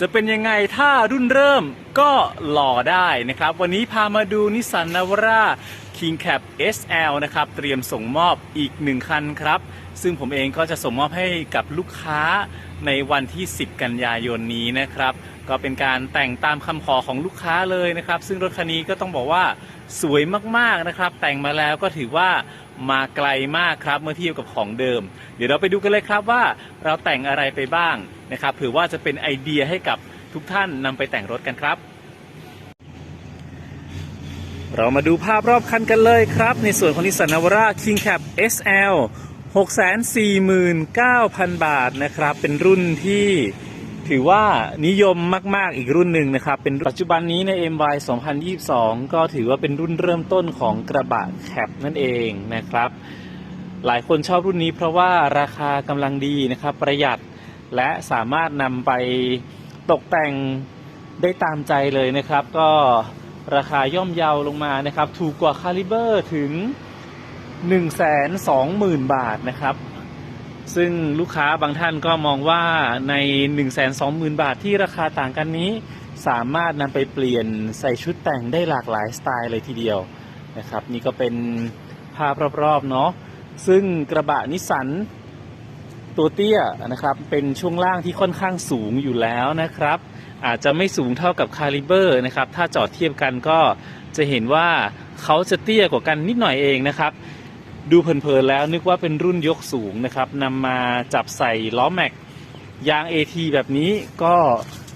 จะเป็นยังไงถ้ารุ่นเริ่มก็หล่อได้นะครับ วันนี้พามาดูนิสสันนาวาร่า King Cap SL นะครับ เตรียมส่งมอบอีกหนึ่งคันครับ ซึ่งผมเองก็จะส่งมอบให้กับลูกค้าในวันที่ 10 กันยายนนี้นะครับ ก็เป็นการแต่งตามคำขอของลูกค้าเลยนะครับ ซึ่งรถคันนี้ก็ต้องบอกว่าสวยมากๆนะครับ แต่งมาแล้วก็ถือว่า มาไกลมากครับเมื่อเทียบกับของเดิม เดี๋ยวเราไปดูกันเลยครับว่าเราแต่งอะไรไปบ้างนะครับเผื่อว่าจะเป็นไอเดียให้กับทุกท่านนำไปแต่งรถกันครับ เรามาดูภาพรอบคันกันเลยครับ ในส่วนของนิสสันนาวาร่า King Cap SL 649,000 บาทนะครับ เป็นรุ่นที่ ถือว่านิยมมาก ๆ อีกรุ่นหนึ่งนะครับ เป็นปัจจุบันนี้ใน MY 2022 ก็ถือว่าเป็นรุ่นเริ่มต้นของกระบะแคปนั่นเองนะครับ หลายคนชอบรุ่นนี้เพราะว่าราคากำลังดีนะครับ ประหยัดและสามารถนำไปตกแต่งได้ตามใจเลยนะครับ ก็ราคาย่อมเยาลงมานะครับ ถูกกว่าคาลิเบอร์ถึง 120,000 บาทนะครับ ซึ่งลูกค้าบางท่านก็มองว่าใน 120,000 บาทที่ราคาต่างกันนี้ สามารถนำไปเปลี่ยนใส่ชุดแต่งได้หลากหลายสไตล์เลยทีเดียวนะครับ นี่ก็เป็นภาพรอบๆเนาะซึ่งกระบะนิสสันตัวเตี้ยนะครับเป็นช่วงล่างที่ค่อนข้างสูงอยู่แล้วนะครับ อาจจะไม่สูงเท่ากับคาลิเบอร์นะครับ ถ้าจอดเทียบกันก็จะเห็นว่าเขาจะเตี้ยกว่ากันนิดหน่อยเองนะครับ ดูเผินๆแล้วนึกว่าเป็นรุ่นยกสูงนะครับนำมาจับใส่ล้อแม็กยาง AT แบบนี้ก็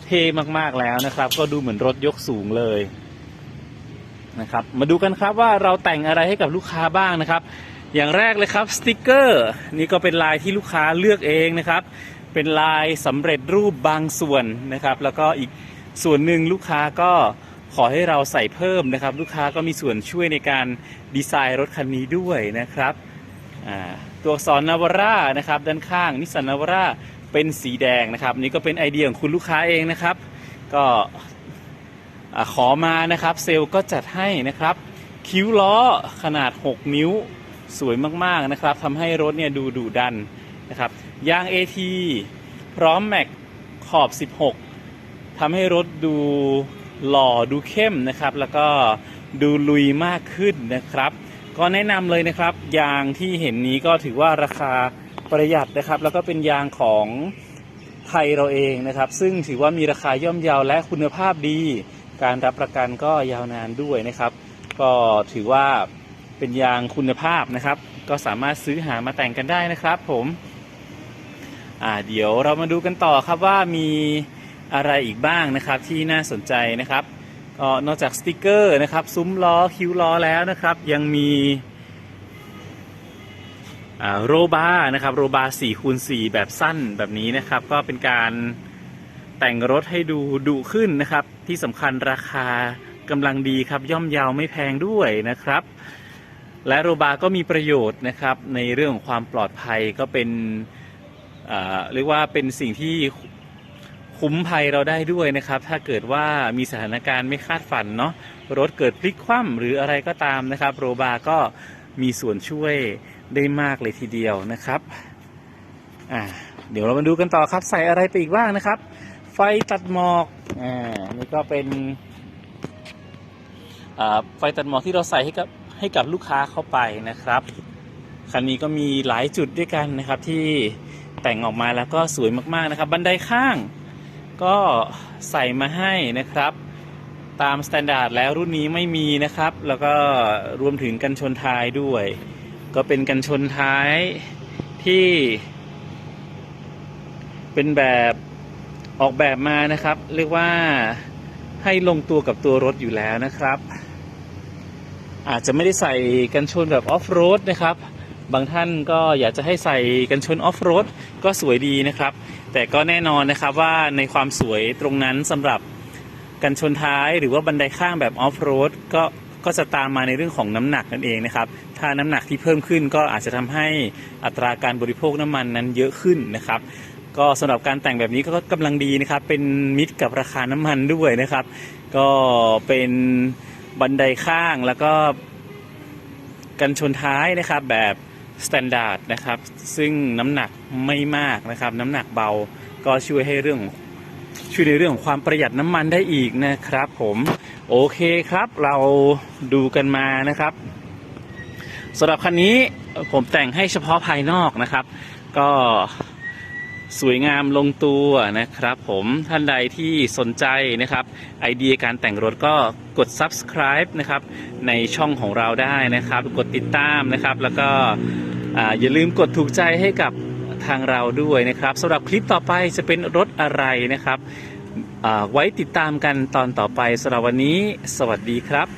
เท่มากๆแล้วนะครับ ก็ดูเหมือนรถยกสูงเลยนะครับ มาดูกันครับว่าเราแต่งอะไรให้กับลูกค้าบ้างนะครับ อย่างแรกเลยครับสติกเกอร์นี่ก็เป็นลายที่ลูกค้าเลือกเองนะครับ เป็นลายสำเร็จรูปบางส่วนนะครับ แล้วก็อีกส่วนหนึ่งลูกค้าก็ ขอให้เราใส่เพิ่มนะครับ ลูกค้าก็มีส่วนช่วยในการดีไซน์รถคันนี้ด้วยนะครับตัวอักษรนาวาร่านะครับด้านข้างนิสสันนาวร่าเป็นสีแดงนะครับนี่ก็เป็นไอเดียของคุณลูกค้าเองนะครับ ก็ขอมานะครับเซลล์ก็จัดให้นะครับ คิ้วล้อขนาด 6 นิ้วสวยมากๆนะครับทำให้รถเนี่ยดูดุดันนะครับยาง AT พร้อมแม็กขอบ 16ทำให้รถดู หล่อดูเข้มนะครับ แล้วก็ดูลุยมากขึ้นนะครับ ก็แนะนำเลยนะครับ ยางที่เห็นนี้ก็ถือว่าราคาประหยัดนะครับ แล้วก็เป็นยางของไทยเราเองนะครับ ซึ่งถือว่ามีราคาย่อมเยาวและคุณภาพดี การรับประกันก็ยาวนานด้วยนะครับ ก็ถือว่าเป็นยางคุณภาพนะครับ ก็สามารถซื้อหามาแต่งกันได้นะครับ ผมอ่าเดี๋ยวเรามาดูกันต่อครับว่ามี อะไรอีกบ้างนะครับที่น่าสนใจนะครับก็นอกจากสติกเกอร์นะครับซุ้มล้อคิ้วล้อแล้วนะครับ ยังมีโรบาร์นะครับโรบาร์4คูณ4แบบสั้นแบบนี้นะครับ ก็เป็นการแต่งรถให้ดูดุขึ้นนะครับ ที่สำคัญราคากำลังดีครับ ย่อมเยาวไม่แพงด้วยนะครับ และโรบาร์ก็มีประโยชน์นะครับ ในเรื่องของความปลอดภัยก็เป็นเรียกว่าเป็นสิ่งที่ คุ้มภัยเราได้ด้วยนะครับ ถ้าเกิดว่ามีสถานการณ์ไม่คาดฝันเนาะรถเกิดพลิกคว่ำหรืออะไรก็ตามนะครับ โรบาก็มีส่วนช่วยได้มากเลยทีเดียวนะครับอ่าเดี๋ยวเรามาดูกันต่อครับ ใส่อะไรไปอีกบ้างนะครับ ไฟตัดหมอกอ่านี่ก็เป็นอ่าไฟตัดหมอกที่เราใส่ให้กับให้กับลูกค้าเข้าไปนะครับคันนี้ก็มีหลายจุดด้วยกันนะครับที่แต่งออกมาแล้วก็สวยมากๆนะครับ บันไดข้าง ก็ใส่มาให้นะครับ ตามสแตนดาร์ดแล้วรุ่นนี้ไม่มีนะครับ แล้วก็รวมถึงกันชนท้ายด้วย ก็เป็นกันชนท้ายที่ เป็นแบบออกแบบมานะครับ เรียกว่าให้ลงตัวกับตัวรถอยู่แล้วนะครับ อาจจะไม่ได้ใส่กันชนแบบออฟโรดนะครับ บางท่านก็อยากจะให้ใส่กันชนออฟโรดก็สวยดีนะครับ แต่ก็แน่นอนนะครับว่าในความสวยตรงนั้นสำหรับกันชนท้ายหรือว่าบันไดข้างแบบออฟโรดก็ก็จะตามมาในเรื่องของน้ำหนักนั่นเองนะครับ ถ้าน้ำหนักที่เพิ่มขึ้นก็อาจจะทำให้อัตราการบริโภคน้ำมันนั้นเยอะขึ้นนะครับ ก็สำหรับการแต่งแบบนี้ก็กำลังดีนะครับ เป็นมิตรกับราคาน้ำมันด้วยนะครับ ก็เป็นบันไดข้างแล้วก็กันชนท้ายนะครับแบบ สแตนดาร์ดนะครับ ซึ่งน้ำหนักไม่มากนะครับ น้ำหนักเบาก็ช่วยให้เรื่องช่วยในเรื่องของความประหยัดน้ำมันได้อีกนะครับผม โอเคครับเราดูกันมานะครับสำหรับคันนี้ผมแต่งให้เฉพาะภายนอกนะครับ ก็ สวยงามลงตัวนะครับผมท่านใดที่สนใจนะครับ ไอเดียการแต่งรถก็กด subscribe นะครับในช่องของเราได้นะครับ กดติดตามนะครับ แล้วก็อย่าลืมกดถูกใจให้กับทางเราด้วยนะครับสำหรับคลิปต่อไปจะเป็นรถอะไรนะครับไว้ติดตามกันตอนต่อไปสำหรับวันนี้ สวัสดีครับ